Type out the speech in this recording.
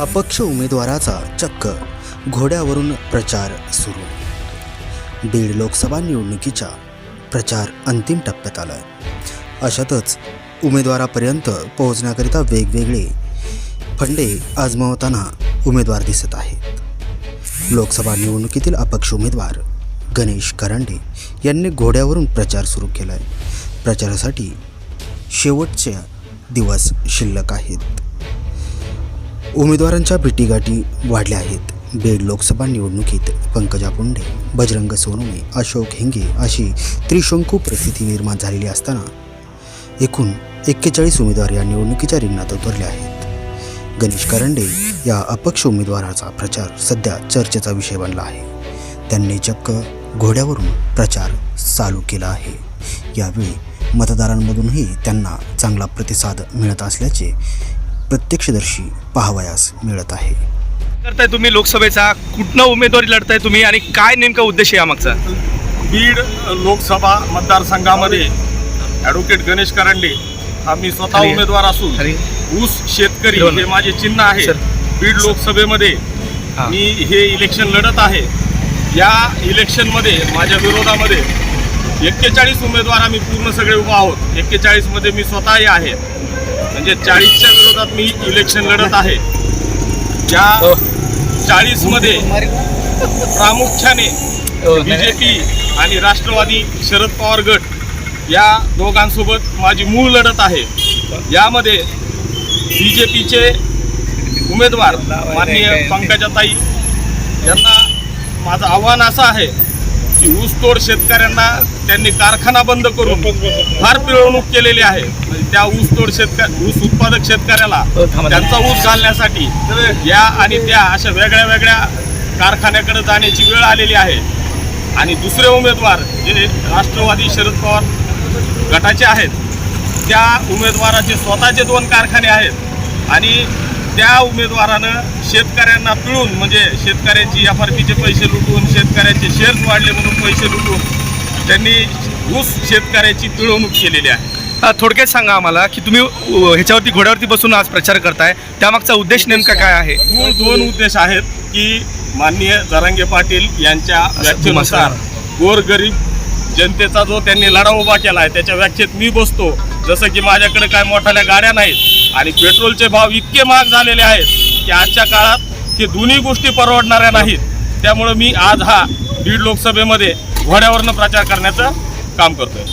अपक्ष उमेदवाराचा चक्क. घोड्यावरून प्रचार सुरू. बीड लोकसभा निवडणुकीच्या प्रचार अंतिम टप्प्यात आला आहे अशातच उमेदवारापर्यंत पोहोचण्याकरिता वेगवेगळे फंडे आजमावताना उमेदवार दिसत आहेत. लोकसभा निवडणुकीतील अपक्ष उमेदवार गणेश करंडे यांनी घोड्यावरून प्रचार सुरू केला आहे प्रचारासाठी शेवटचे दिवस शिल्लक आहेत. उमेदवारांच्या भेटीगाठी वाढल्या आहेत. बीड लोकसभा निवडणुकीत पंकजा पुंडे बजरंग सोनवणे अशोक हिंगे अशी त्रिशंकू परिस्थिती निर्माण झालेली असताना एकूण एक्केचाळीस उमेदवार या निवडणुकीच्या रिंगणात उतरले आहेत. गणेश करंडे या अपक्ष उमेदवाराचा प्रचार सध्या चर्चेचा विषय बनला आहे. त्यांनी चक्क घोड्यावरून प्रचार चालू केला आहे. यावेळी मतदारांमधूनही त्यांना चांगला प्रतिसाद मिळत असल्याचे प्रत्यक्षदर्शी पाहावयास मिळत आहे करताय तुम्ही लोकसभेचा कुठनं उमेदवारी लढताय तुम्ही आणि काय नेमका उद्देश आहे यामागचा बीड लोकसभा मतदारसंघामध्ये ॲडव्होकेट गणेश करंडे हा मी स्वतः. उमेदवार असून ऊस शेतकरी हो. हे माझे चिन्ह आहे. बीड लोकसभेमध्ये हा. मी हे इलेक्शन लढत आहे या इलेक्शनमध्ये माझ्या विरोधामध्ये एक्केचाळीस उमेदवार आम्ही पूर्ण सगळे उभा आहोत एक्केचाळीसमध्ये मी स्वतःही आहे म्हणजे चाळीसच्या विरोधात मी इलेक्शन लढत आहे. या हो. चाळीसमध्ये प्रामुख्याने बी जे पी आणि राष्ट्रवादी शरद पवार गट या दोघांसोबत माझी मूळ लढत आहे. यामध्ये बी जे पीचे उमेदवार माननीय पंकजाताई यांना माझं आव्हान असं आहे की ऊसतोड शेतकऱ्यांना त्यांनी कारखाना बंद करून फार पिळवणूक केलेली आहे. म्हणजे त्या ऊसतोड शेतक ऊस उत्पादक शेतकऱ्याला त्यांचा ऊस घालण्यासाठी या आणि त्या अशा वेगळ्या वेगळ्या कारखान्याकडे जाण्याची वेळ आलेली आहे. आणि दुसरे उमेदवार जे राष्ट्रवादी शरद पवार गटाचे आहेत त्या उमेदवाराचे स्वतःचे दोन कारखाने आहेत. आणि त्या उमेदवारानं शेतकऱ्यांना पिळून म्हणजे शेतकऱ्यांची एफ आर पीचे पैसे लुटून शेतकऱ्यांचे शेअर्स वाढले म्हणून पैसे लुटून त्यांनी ऊस शेतकऱ्याची पिळवणूक केलेली आहे. थोडक्यात सांगा आम्हाला की तुम्ही ह्याच्यावरती घोड्यावरती बसून आज प्रचार करताय. त्यामागचा उद्देश नेमका काय आहे? मूळ दोन उद्देश आहेत की माननीय जरांगे पाटील यांच्या व्याख्येनुसार गोरगरीब जनतेचा जो त्यांनी लढा उभा केला आहे त्याच्या व्याख्येत मी बसतो. जसं की माझ्याकडे काय मोठ्याल्या गाड्या नाहीत आणि पेट्रोलचे भाव इतके महाग झालेले आहेत की आजच्या काळात हे दोन्ही गोष्टी परवडणाऱ्या नाहीत. त्यामुळं मी आज हा बीड लोकसभेमध्ये घोड्यावरनं प्रचार करण्याचं काम करतोय.